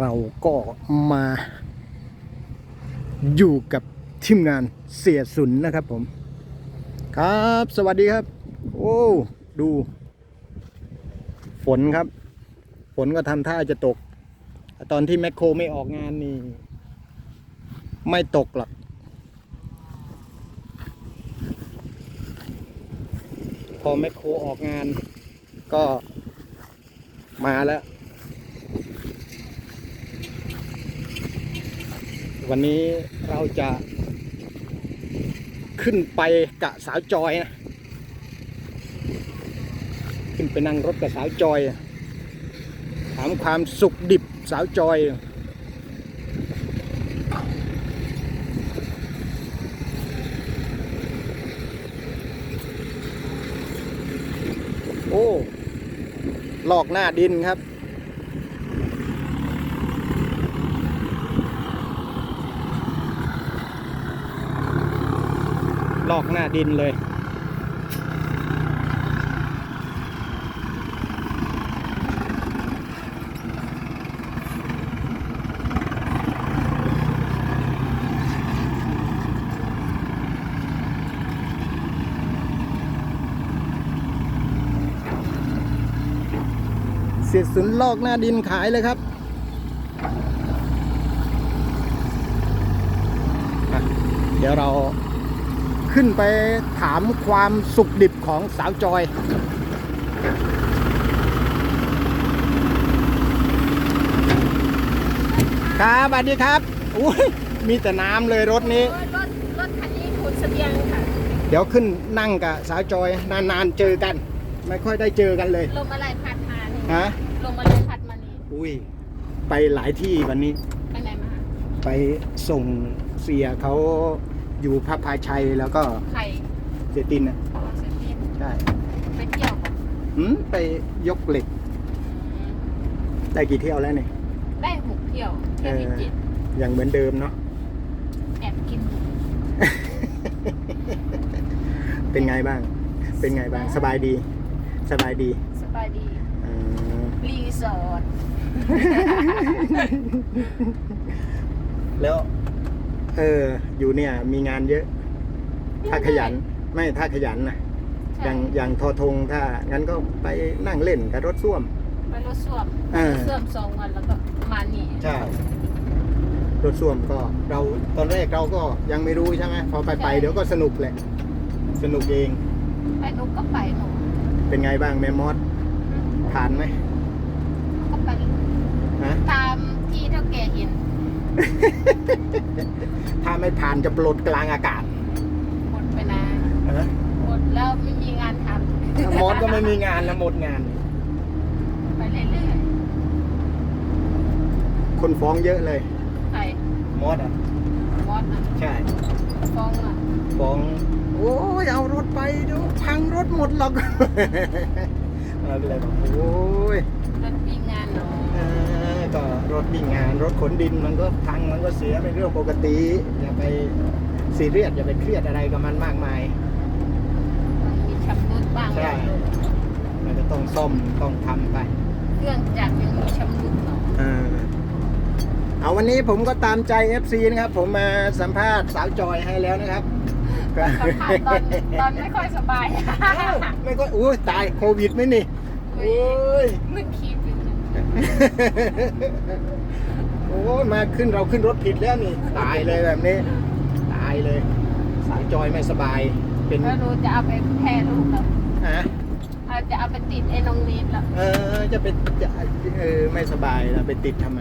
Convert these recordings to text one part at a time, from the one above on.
เราก็มาอยู่กับทีมงานเสียสุนนะครับผม ครับสวัสดีครับ โอ้ดู ฝนครับ ฝนก็ทำท่าจะตก ตอนที่แมคโครไม่ออกงานนี่ ไม่ตกหรอกพอแมคโครออกงาน ก็มาแล้ว วันนี้เราจะขึ้นไปกะสาวจอยนะขึ้นไปนั่งรถกับสาวจอย ถามความสุขดิบสาวจอยโอ้ลอกหน้าดินครับ ลอกหน้าดินเลย เสียสุนลอกหน้าดินขายเลยครับเดี๋ยวเรา ขึ้นไปถามความสุขดิบของสาวจอย ครับสวัสดีครับอุ้ยมีแต่น้ำเลยรถนี้ รถรถคันนี้ขนเสบียงค่ะ เดี๋ยวขึ้นนั่งกับสาวจอย นานๆเจอกัน ไม่ค่อยได้เจอกันเลย ลมอะไรพัดมานี่ฮะ ลมอะไรพัดมานี่อุ้ย ไปหลายที่วันนี้ ไปไหนมา ไปส่งเสียเขา อยู่พระพาชัยแล้วก็ไข่เสียตินอะเสบียงใช่ไปเที่ยวก่อนหืมไปยกเหล็กได้กี่เที่ยวแล้วเนี่ยได้หกเที่ยวเที่ยวที่เจ็ดยังเหมือนเดิมเนาะ แอบกินหมูเป็นไงบ้าง เป็นไงบ้าง สบายดี สบายดีสบายดีเอ่อรีสอร์ทแล้ว เออ อยู่เนี่ย มีงานเยอะ ถ้าขยัน ไม่ถ้าขยันนะใช่อย่างอย่างทอทงถ้างั้นก็ไปนั่งเล่นกับรถส้วมไปรถส้วมเออรถส้วมสองวันแล้วก็มานี่ใช่รถส้วมก็เราตอนแรกเราก็ยังไม่รู้ใช่ไหมพอไปไปเดี๋ยวก็สนุกแหละ สนุกเองไปหนูก็ไปหนูเป็นไงบ้างแม่มอสผ่านไหมก็ไปฮะตามที่เท่าแก่เห็นถ้า ไม่ผ่านจะปลดกลางอากาศหมดไปนะฮะหมดแล้วไม่มีงานทำมอสก็ไม่มีงานนะหมดงาน ไปเรื่อยคนฟ้องเยอะเลยๆใครมอสอะ มอสนะใช่ ฟ้องอะฟ้อง โอ้ยเอารถไปเดี๋ยวพังรถหมดหรอกอะไรเป็นไรบอกโอ้ย รถมีงานเนาะเออก็รถวิ่งงานรถขนดินมันก็พังมันก็เสียเป็นเรื่องปกติอย่า ไปซีเรียสอย่าไปเครียดอะไรกับมันมากมายมีชำรุดบ้างใช่มันก็ต้องซ่อมต้องทำไป เครื่องจักรยังมีชำรุดเนาะเออเอาวันนี้ผมก็ตามใจ FC นะครับ ผมมาสัมภาษณ์สาวจอยให้แล้วนะครับสัมภาษณ์ตอนตอนไม่ค่อยสบายไม่ก็อุ้ยตายโควิดไหมนี่โอ้ยนึกคิดอยู่นะ โอ้ยมาขึ้นเราขึ้นรถผิดแล้วนี่ ตายเลยแบบนี้ ตายเลย สาวจอยไม่สบาย เป็นแล้วหนูจะเอาไปแพร่ลูกแล้วฮะเอาจะเอาไปติดไอ้น้องเนทแล้วเออ จะเป็นจะเออไม่สบายแล้วไปติดทำไม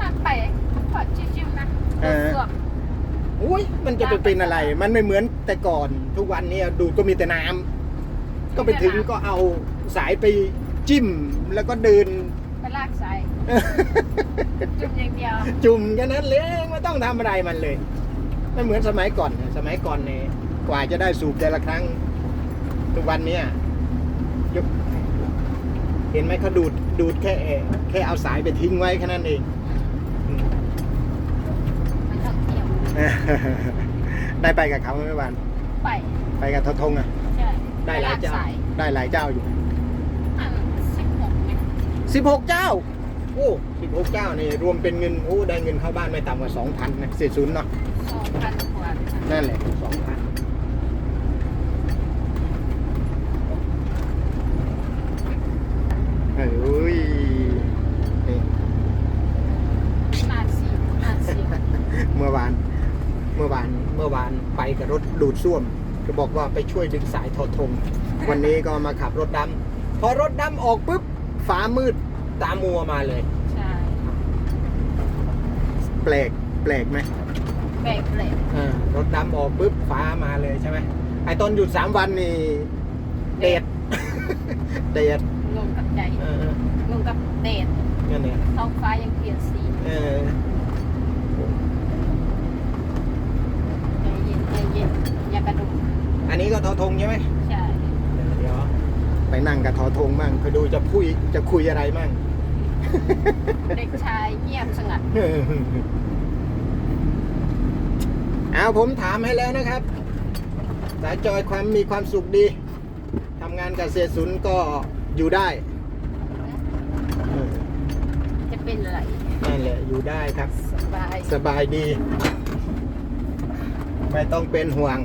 มาไปขอชิวๆนะเออ สวมอุ้ยมันจะไปเป็นอะไร มันไม่เหมือนแต่ก่อน ทุกวันนี้ดูดก็มีแต่น้ำก็ไปถึงก็เอาสายไปจิ้มแล้วก็เดิน ไปลากสายจุดอย่างเดียวจุ่มแค่นั้นเลยไม่ต้องทำอะไรมันเลยไม่เหมือนสมัยก่อนสมัยก่อนเนี่ยกว่าจะได้สูบแต่ละครั้ง ทุกวันเนี้ยยกเห็นไหมเขาดูดดูดแค่แค่เอาสายไปทิ้งไว้แค่นั้นเองอืมมันต้องเที่ยวได้ไปกับเขาไหมวันไป ไปกับทอทงอะ ใช่ได้หลายเจ้าปกสายได้หลายเจ้าอยู่อัน สิบหกเนี่ยอสิบหกเจ้า โอ้สิบหกเจ้านี่รวมเป็นเงินโอ้ได้เงินเข้าบ้านไม่ต่ำกว่าสองพันนะเศษศูนย์เนาะสองพันกว่าค่ะนั่นแหละสองพันเฮ้ยนี่นาสีนาสีเมื่อวาน เมื่อวาน เมื่อวานไปกับรถดูดซ่วมก็บอกว่าไปช่วยดึงสายทอทง วันนี้ก็มาขับรถดำพอรถดำออกปุ๊บ ฟ้ามืดตามัวมาเลย ใช่แปลกแปลกไหมแบกเหล็กอ่ารถดำออกปุ๊บฟ้ามาเลยใช่ไหมไอ้ตอนหยุดสามวันนี่เดดเดดงงกับใจเอองงกับเดดนั่นเนี่ยท้องฟ้ายังเปลี่ยนสีเออใจเย็นใจเย็นอย่ากระดุกอันนี้ก็ทอทงใช่ไหมใช่เดี๋ยว ไปนั่งกับทอทงมั่งไปดูจะคุยจะคุยอะไรมั่งเด็กชายเงียบสงัดเอาผมถามให้แล้วนะครับ สายจอยความมีความสุขดีทำงานกับเสียสุนก็อยู่ได้เออจะเป็นอะไรนั่นแหละอยู่ได้ครับ สบายสบายดี ไม่ต้องเป็นห่วง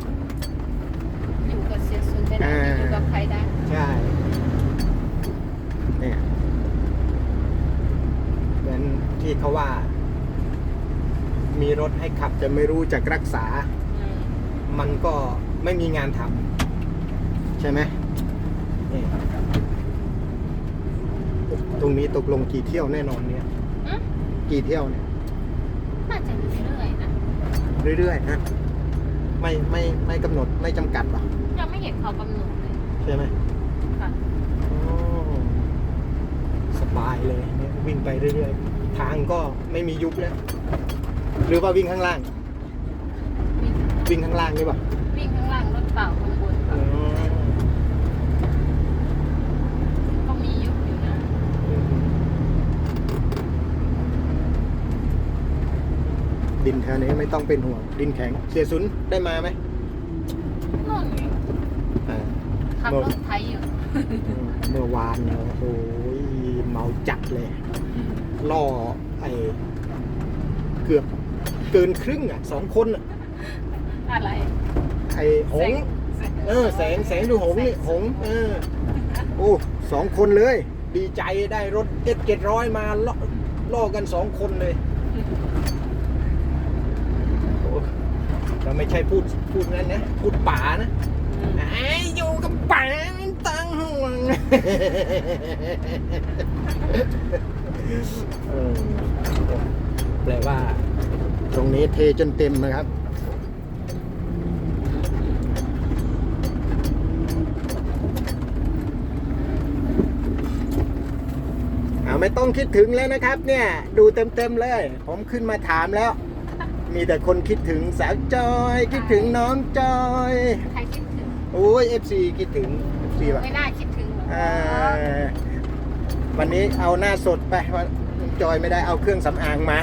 อยู่กับเสียสุนไปไหนอ่าอยู่กับใครได้ ใช่เนี่ยเหมือนที่เขาว่า มีรถให้ขับจะไม่รู้จักรักษาอืมมันก็ไม่มีงานทำใช่ไหมนี่ตรงนี้ตกลงกี่เที่ยวแน่นอนเนี่ยอืมกี่เที่ยวเนี่ย น่าจะเรื่อยๆนะเรื่อยๆนะไม่ไม่ไม่กำหนดไม่จำกัดหรอ ยังไม่เห็นเขากำหนดเลย ใช่ไหม ค่ะ โอ้สบายเลยเนี่ยวิ่งไปเรื่อยๆ ทางก็ไม่มียุบแล้ว หรือว่าวิ่งข้างล่าง วิ่งวิ่งข้างล่างนี่ป่ะวิ่งข้างล่างรถเปล่าข้างบนอ๋อก็มียุบอยู่นะดินแถวนี้ไม่ต้องเป็นห่วง ดินแข็ง เสียสุนได้มาไหมนู่นไงอ่าขับรถไถอยู่ เมื่อวานเนี่ยโอ้โหเมาจัดเลย ล่อไอ้เกือบเกินครึ่งอะสองคนอะอะไรไอ้หงส์แสงเออ แสงแสงดูหงส์นี่หงส์เออ โอ้สองคนเลย ดีใจได้รถเอสเจ็ดร้อยมาล่อล่อกันสองคนเลยโอ้เราไม่ใช่พูดพูดนั้นนะ พูดป่านะอืมไอ้อยู่กับป่าไม่ตั้งห่วง เออแปลว่า ตรงนี้เทจนเต็มนะครับ เอาไม่ต้องคิดถึงแล้วนะครับ เนี่ย ดูเต็มๆเลย ผมขึ้นมาถามแล้ว มีแต่คนคิดถึงสาวจอย คิดถึงน้องจอย ใครคิดถึงโอ้ย FC คิดถึง FC ว่ะ ไม่น่าคิดถึงหรอกอ่า วันนี้เอาหน้าสดไปว่าจอยไม่ได้เอาเครื่องสำอางมา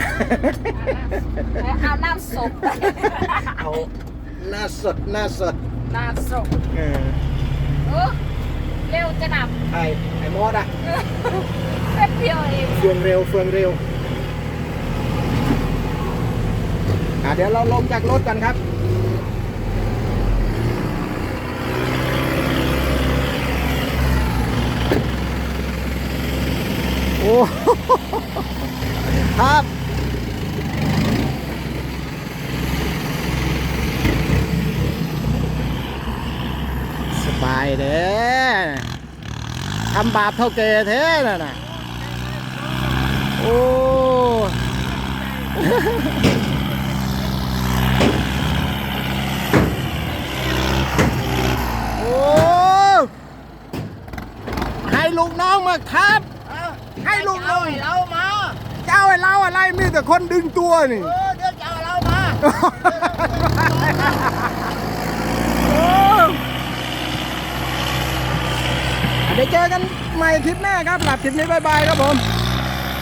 เอาน้ำศพไปเอาหน้าสดหน้าสดน้ำศพเออเออเร็วจะดับไอ้ไอ้มอดอะแป๊บเดียวเองเฟืองเร็วเฟืองเร็วอะเดี๋ยวเราลงจากรถกันครับ โอ้ครับสบายเด้อทำบาปเท่าแก่แท้น่ะนะโอ้โอ้ให้ลูกน้องมาครับ ให้ลูกน้องเรามาเจ้าไอ้เราอะไรมีแต่คนดึงตัวนี่ เอ อเดี๋ยวจะเอาเรามาโอ้เดี๋ยวเจอกันใหม่คลิปหน้าครับหลับคลิปนี้บายบายครับผม